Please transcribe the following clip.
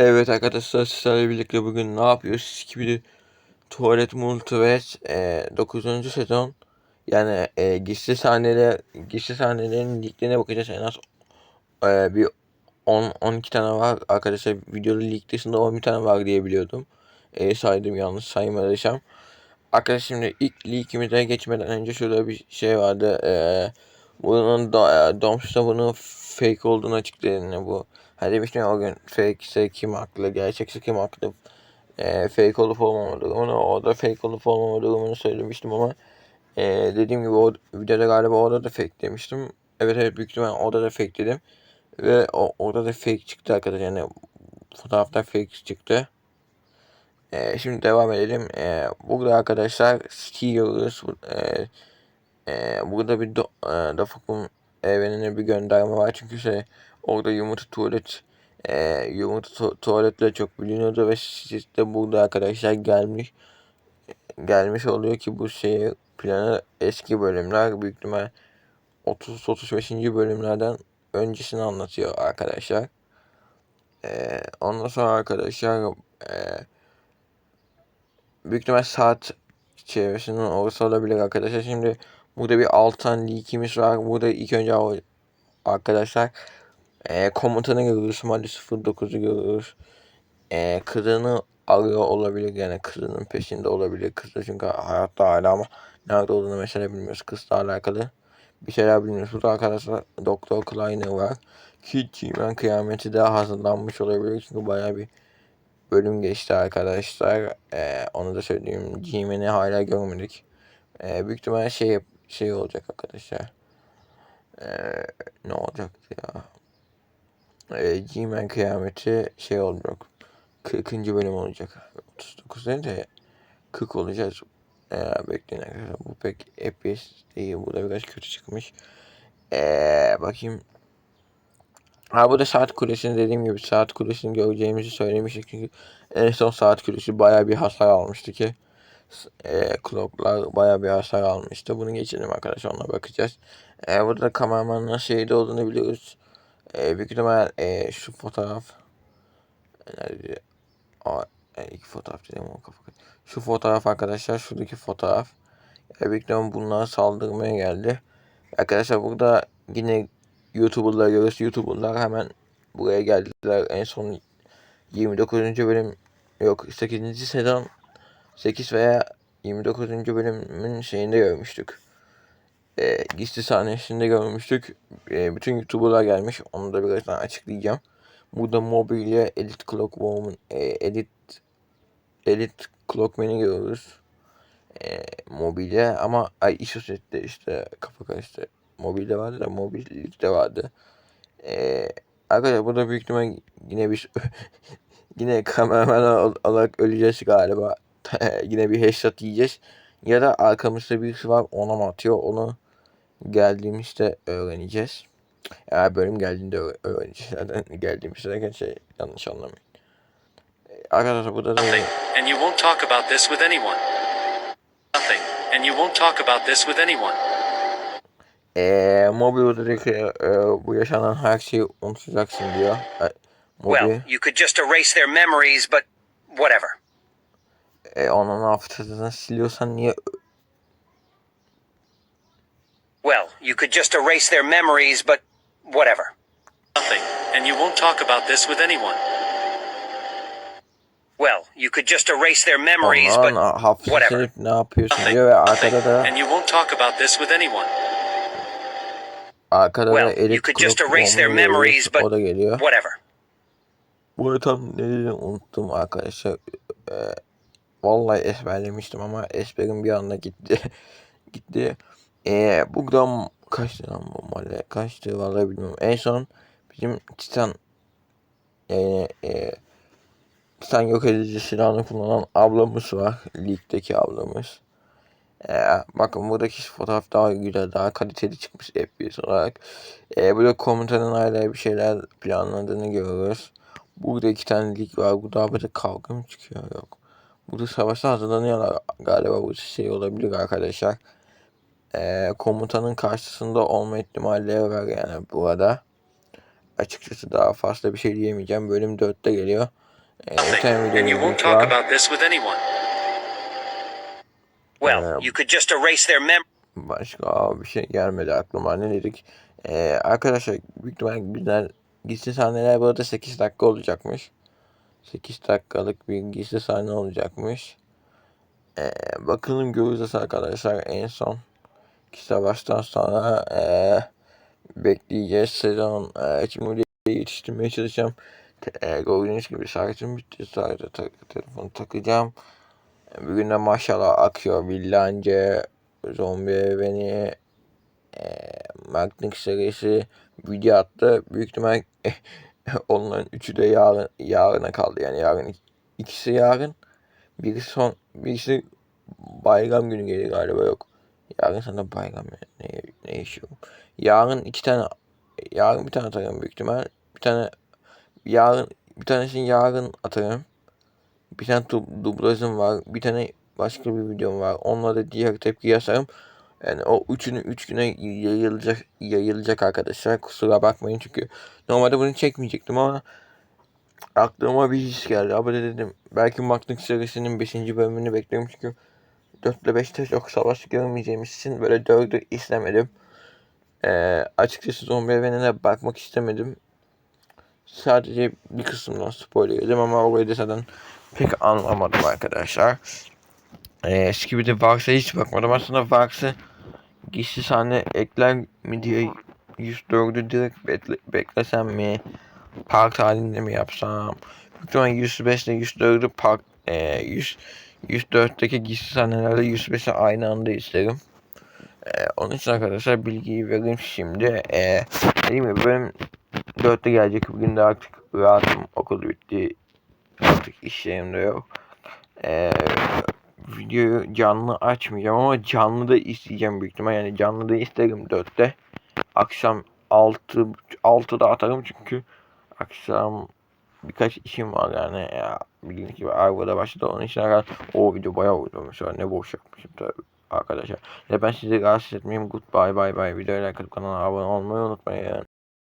Evet arkadaşlar sizlerle birlikte bugün ne yapıyoruz? Skibidi Tuvalet Multiverse e, 9. sezon yani e, gizli sahneler gizli sahnelerin linklerine bakacağız en az e, bir 10 12 tane var arkadaşlar videoda leak dışında 11 tane var diye biliyordum. E, saydım yanlış saymadıysam. Arkadaşlar şimdi ilk leakimize geçmeden önce şurada bir şey vardı. E, bunun da, e, Doms'ta bunun fake olduğunu açıkladı bu. Hani demiştim ya o gün fake ise kim haklı, gerçekse kim haklı. E, fake olup olmama durumunu, orada fake olup olmama söylemiştim ama e, dediğim gibi o videoda galiba orada da fake demiştim. Evet evet büyük ihtimal orada da fake dedim. Ve o, orada da fake çıktı arkadaşlar yani fotoğrafta fake çıktı. E, şimdi devam edelim. E, burada arkadaşlar Steelers e, e, burada bir do, e, Dafuk'un evrenine bir gönderme var çünkü şey orada yumurta tuvalet e, yumurta tu tuvaletle çok biliniyordu ve siz de burada arkadaşlar gelmiş gelmiş oluyor ki bu şey planı eski bölümler büyük ihtimal 30-35. bölümlerden öncesini anlatıyor arkadaşlar. Ee, ondan sonra arkadaşlar e, büyük ihtimal saat çevresinin orası olabilir arkadaşlar. Şimdi burada bir alttan leakimiz var. Burada ilk önce arkadaşlar e, komutanı görüyoruz. Mali 09'u görüyoruz. E, kızını arıyor olabilir. Yani kızının peşinde olabilir. Kızı çünkü hayatta hala ama nerede olduğunu mesela bilmiyoruz. Kızla alakalı bir şeyler bilmiyoruz. Burada arkadaşlar Doktor Kleiner var. Ki G-Man kıyameti daha hazırlanmış olabilir. Çünkü bayağı bir bölüm geçti arkadaşlar. Ee, onu da söyleyeyim. G-Man'i hala görmedik. Ee, büyük ihtimalle şey şey olacak arkadaşlar. Ee, ne olacaktı ya? Ee, G-Man kıyameti şey olacak. 40. bölüm olacak. 39 değil de 40 olacağız. Ee, bekleyin arkadaşlar. Bu pek FPS değil. Bu da biraz kötü çıkmış. Ee, bakayım. Ha bu da saat kulesini dediğim gibi saat kulesini göreceğimizi söylemiştik çünkü en son saat kulesi baya bir hasar almıştı ki e, clocklar baya bir hasar almıştı. Bunu geçelim arkadaşlar ona bakacağız. E, burada kameramanın şeyde olduğunu biliyoruz. E, büyük ihtimal e, şu fotoğraf nerede? Aa, e, iki fotoğraf dedim o kafa. Şu fotoğraf arkadaşlar şuradaki fotoğraf. E, büyük ihtimal bunlar saldırmaya geldi. Arkadaşlar burada yine YouTuber'lar görüyoruz. YouTuber'lar hemen buraya geldiler. En son 29. bölüm yok 8. sezon 8 veya 29. bölümün şeyinde görmüştük. E, gizli sahnesinde görmüştük. E, bütün YouTuber'lar gelmiş. Onu da birazdan açıklayacağım. Burada mobilya Elite Clockwoman, e, Elite Elite Clockman'i görüyoruz. E, mobilya ama ay Isoset'te işte kafa karıştı. Mobilde vardı da mobillikte vardı. Ee, arkadaşlar burada büyük ihtimal yine bir yine kameraman olarak öleceğiz galiba. yine bir headshot yiyeceğiz. Ya da arkamızda birisi var ona mı atıyor onu geldiğimizde öğreneceğiz. Eğer bölüm geldiğinde öğreneceğiz. Zaten geldiğimizde derken şey yanlış anlamayın. Arkadaşlar burada da... And you won't talk about this with anyone. Nothing, and you won't talk about this with anyone. Eee mobil odadaki e, bu yaşanan her şeyi unutacaksın diyor. E, mobil. Well, you could just erase their memories, but whatever. E, onun hafızasını siliyorsan niye Well, you could just erase their memories, but whatever. Nothing, and you won't talk about this with anyone. Well, you could just erase their memories, onların but hafızasını whatever. ne yapıyorsun Nothing, diyor ve arkada da and you won't talk about this with anyone. arkada da Well, you could just erase their memories, but o da geliyor. whatever. Bunu tam ne dediğimi unuttum arkadaşlar. E, vallahi ezberlemiştim ama ezberim bir anda gitti. gitti. E, buradan kaçtı lan bu mahalle? Kaçtı vallahi bilmiyorum. En son bizim Titan yani e, Titan yok edici silahını kullanan ablamız var. Ligdeki ablamız. Ee, bakın buradaki fotoğraf daha güzel, daha kaliteli çıkmış FPS olarak. Ee, burada komutanın hala bir şeyler planladığını görüyoruz. Burada iki tane lig var. Burada böyle kavga mı çıkıyor? Yok. Burada savaşa hazırlanıyorlar. Galiba bu şey olabilir arkadaşlar. Ee, komutanın karşısında olma ihtimalleri var yani burada. Açıkçası daha fazla bir şey diyemeyeceğim. Bölüm 4'te geliyor. Ee, And you won't talk about this with anyone. Well, Um, you could just erase their mem. Başka bir şey gelmedi aklıma. Ne dedik? Ee, arkadaşlar büyük ihtimalle bizler gizli sahneler burada 8 dakika olacakmış. 8 dakikalık bir gizli sahne olacakmış. Ee, bakalım göreceğiz arkadaşlar en son. İki savaştan sonra ee, bekleyeceğiz sezon. Ee, şimdi yetiştirmeye çalışacağım. Ee, gördüğünüz gibi şarjım bitti. Sadece ta- telefonu takacağım. Bugün de maşallah akıyor. Villance, Zombi beni e, Magnik serisi video attı. Büyük ihtimal onların üçü de yarın yarına kaldı. Yani yarın ik- ikisi yarın. Birisi son birisi bayram günü gelir galiba yok. Yarın sana bayram. Ne, ne yaşıyorum. Yarın iki tane yarın bir tane atarım büyük ihtimal. Bir tane yarın bir tanesini yarın atarım. Bir tane du- dublajım var. Bir tane başka bir videom var. Onunla da diğer tepki yazarım. Yani o üçünü üç güne yayılacak yayılacak arkadaşlar. Kusura bakmayın çünkü normalde bunu çekmeyecektim ama aklıma bir his geldi. Abi de dedim belki Magnus serisinin 5. bölümünü bekliyorum çünkü 4 ile 5'te çok savaş görmeyeceğimiz için böyle 4'ü istemedim. Ee, açıkçası zombi evrenine bakmak istemedim. Sadece bir kısımdan spoiler yedim ama orayı da zaten pek anlamadım arkadaşlar. Ee, eski bir de Vax'a hiç bakmadım. Aslında Vax'ı gizli sahne ekler mi diye 104'ü direkt bekle, beklesem mi? Park halinde mi yapsam? İhtimalle 105 ile 104'ü park e, 100, 104'teki gizli sahnelerde 105'i aynı anda isterim. Ee, onun için arkadaşlar bilgiyi vereyim şimdi. Ee, dediğim gibi benim 4'te gelecek bugün de artık rahatım. Okul bitti. Artık iş yerimde yok. Ee, videoyu canlı açmayacağım ama canlı da isteyeceğim büyük ihtimal. Yani canlı da isterim 4'te. Akşam 6 6'da atarım çünkü akşam birkaç işim var yani ya bildiğiniz gibi Arva'da başladı onun için arkadaşlar o video bayağı uzamış ne boş yapmışım tabii arkadaşlar. Ve ben sizi rahatsız etmeyeyim goodbye bye bye videoya like atıp kanala abone olmayı unutmayın.